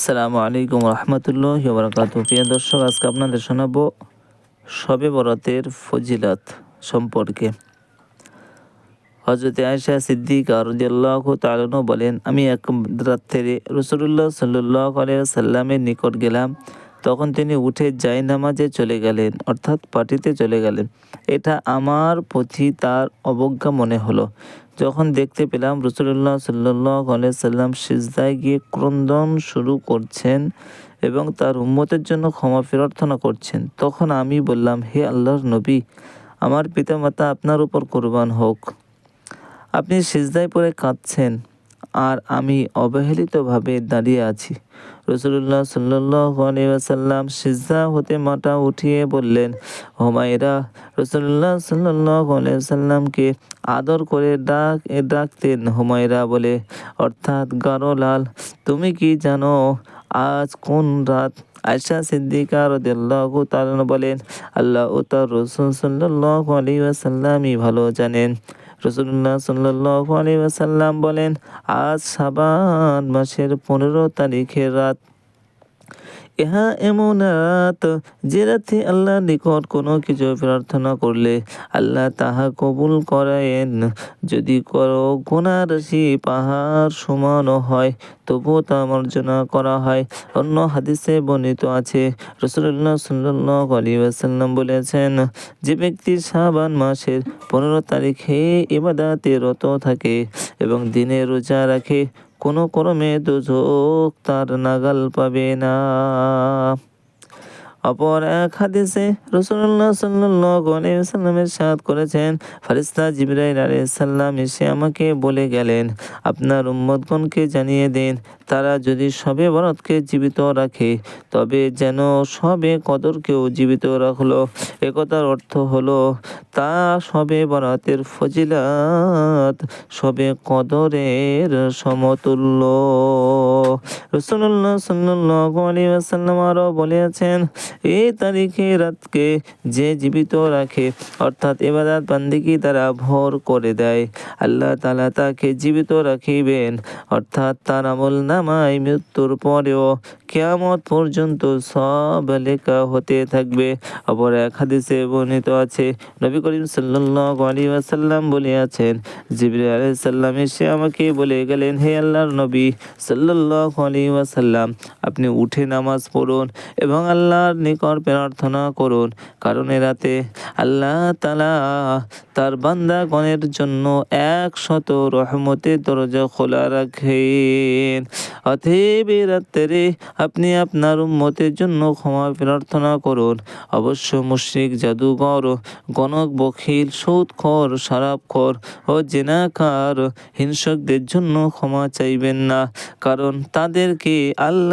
আসসালামু আলাইকুম রহমতুল্লাহ বরকাত প্রিয় দর্শক, আজকে আপনাদের শোনাব সবে বরাতের ফজিলত সম্পর্কে। হজরত আয়সা সিদ্দিক রদিয়াল্লাহ তালন বলেন, আমি এক রাত্রে রসুল্লাহ সাল্লাহ আলিয়া সাল্লামের নিকট গেলাম তখন তিনি উঠে যাই নামাজে চলে গেলেন, অর্থাৎ পার্টিতে চলে গেলেন। এটা আমার প্রতি তার অবজ্ঞা মনে হলো। যখন দেখতে পেলাম রসুল্লাহ সাল্লাহ সাল্লাম সিজদায় গিয়ে ক্রন্দন শুরু করছেন এবং তার উম্মতের জন্য ক্ষমা প্রার্থনা করছেন, তখন আমি বললাম, হে আল্লাহর নবী, আমার পিতামাতা আপনার উপর কোরবান হোক। আপনি সিজদায় পরে কাঁদছেন আর আমি অবহেলিতভাবে দাঁড়িয়ে আছি। রসুল্লাহ সাল্লাসাল্লাম সিজদা হতে মাটা উঠিয়ে বললেন হোমায়রা রসুল্লাহ সাল্লাসাল্লামকে আদর করে ডাক ডাকতেন। হুমায়রা বলে, অর্থাৎ গাঢ় লাল তুমি কি জানো, আজ কোন রাত? আয়সা সিদ্দিকা রদিয়াল্লাহু বলেন, আল্লাহ ও তার রসুল সাল্লাল্লাহু ওয়াসাল্লামই ভালো জানেন। রসুল্লাহ সাল্লাহ আলী বলেন আজ সাবান মাসের পনেরো তারিখের রাত ইহা এমন রাত যে রাতে আল্লাহর নিকট কোনো কিছু প্রার্থনা করলে আল্লাহ তাহা কবুল করেন। যদি করো গুণা রাশি পাহাড় সমানও হয়, তবুও তা মার্জনা করা হয়। অন্য হাদিসে বর্ণিত আছে রসুল্লাহ সাল্লাহ আলী আসাল্লাম বলেছেন, যে ব্যক্তি শাবান মাসের পনেরো তারিখে ইবাদাতে রত থাকে এবং দিনে রোজা রাখে কোনো ক্রমে দুজক তার নাগাল পাবে না। অপর এক হাদিসে রসুল্লাহ সাল্লামের সাথ করেছেন ফারিস্তা জিবরাইল সাল্লাম এসে আমাকে বলে গেলেন, আপনার উম্মদগণকে জানিয়ে দিন, তারা যদি সবে বরতকে জীবিত রাখে, তবে যেন সবে কদরকেও জীবিত রাখল। একথার অর্থ হলো, তা সবে বরাতের ফজিলাত, সবে কদরের সমতুল্য। রসুল্লাহ সাল্লাহ আলী আসাল্লাম আরও বলিয়াছেন এই তারিখে রাতকে যে জীবিত রাখে, অর্থাৎ এবাদাত বান্দিকি তারা ভর করে দেয়। আল্লাহ তালা তাকে জীবিত রাখিবেন। অর্থাৎ তার আমল নামায় মৃত্যুর পরেও কেয়ামত পর্যন্ত সব লেখা হতে থাকবে। অপর এক হাদিসে বর্ণিত আছে, নবী করিম সাল্লাহ আলী আসাল্লাম বলিয়াছেন জিবরি আলাইসাল্লাম এসে আমাকে বলে গেলেন, হে আল্লাহর নবী সাল্লাহ আলী ওয়াসাল্লাম, আপনি উঠে নামাজ পড়ুন এবং আল্লাহর নিকট প্রার্থনা করুন। কারণ এ রাতে আল্লাহ তালা তার বান্দাগণের জন্য একশত রহমতের দরজা খোলা রাখেন। অতএব এ রাত্রে আপনি আপনার উম্মতের জন্য ক্ষমা প্রার্থনা করুন। অবশ্য মুশ্রিক জাদুঘর, গণক, বখিল, সৌৎখর, সারাপখর ও জেনাকার হিংসকদের জন্য ক্ষমা চাইবেন না। কারণ তাদেরকে আল্লাহ